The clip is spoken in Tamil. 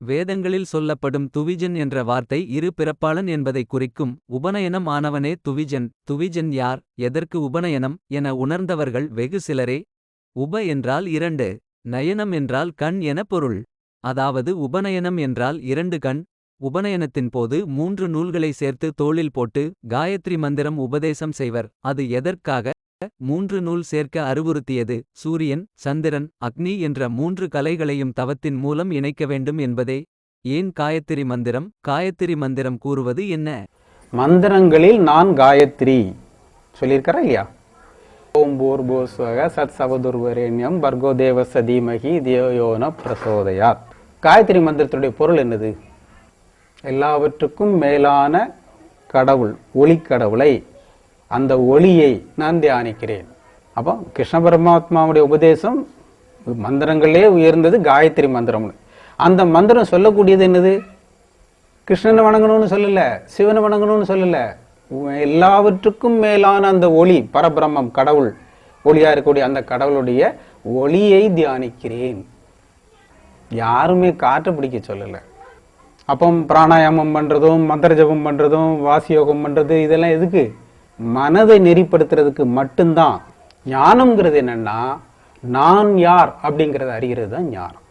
வேதங்களில் சொல்லப்படும் துவிஜன் என்ற வார்த்தை இரு பிறப்பாளன் என்பதை குறிக்கும். உபநயனம் ஆனவனே துவிஜன் துவிஜன் யார் எதற்கு உபநயனம் என உணர்ந்தவர்கள் வெகு சிலரே. உப என்றால் இரண்டு நயனம் என்றால் கண் என பொருள். அதாவது உபநயனம் என்றால் இரண்டு கண். உபநயனத்தின் போது மூன்று நூல்களை சேர்த்து தோளில் போட்டு காயத்ரி மந்திரம் உபதேசம் செய்வர். அது எதற்காக? மூன்று நூல் சேர்க்க அறிவுறுத்தியது. சூரியன் சந்திரன் அக்னி என்ற மூன்று கலைகளையும் தவத்தின் மூலம் இணைக்க வேண்டும் என்பதே. ஏன் காயத்திரி மந்திரம்? காயத்திரி மந்திரம் கூறுவது என்ன? மந்திரங்களில் நான் காயத்ரி. சொல்லியிருக்கிறா இல்லையா? ஓம் போர் போஸ்வக சத் சவதுர்வரேண்யம் பர்கோ தேவச தீமகி தேவயோன பிரசோதயாத். காயத்ரி மந்திரத்துடைய பொருள் என்னது? எல்லாவற்றுக்கும் மேலான கடவுள் ஒளிக்கடவுளை அந்த ஒளியை நான் தியானிக்கிறேன். அப்போ கிருஷ்ண பரமாத்மாவுடைய உபதேசம் மந்திரங்களே உயர்ந்தது காயத்ரி மந்திரம்னு. அந்த மந்திரம் சொல்லக்கூடியது என்னது? கிருஷ்ணனை வணங்கணும்னு சொல்லலை சிவனை வணங்கணும்னு சொல்லலை. எல்லாவற்றுக்கும் மேலான அந்த ஒளி பரபிரம்மம் கடவுள் ஒளியாக இருக்கக்கூடிய அந்த கடவுளுடைய ஒளியை தியானிக்கிறேன். யாருமே காற்று பிடிக்க சொல்லலை. அப்போ பிராணாயாமம் பண்ணுறதும் மந்திர ஜபம் பண்ணுறதும் வாசி யோகம் பண்ணுறது இதெல்லாம் எதுக்கு? மனதை நெறிப்படுத்துறதுக்கு மட்டும்தான் ஞானம்ங்கிறது என்னன்னா நான் யார் அப்படிங்கிறத அறிகிறது தான் ஞானம்.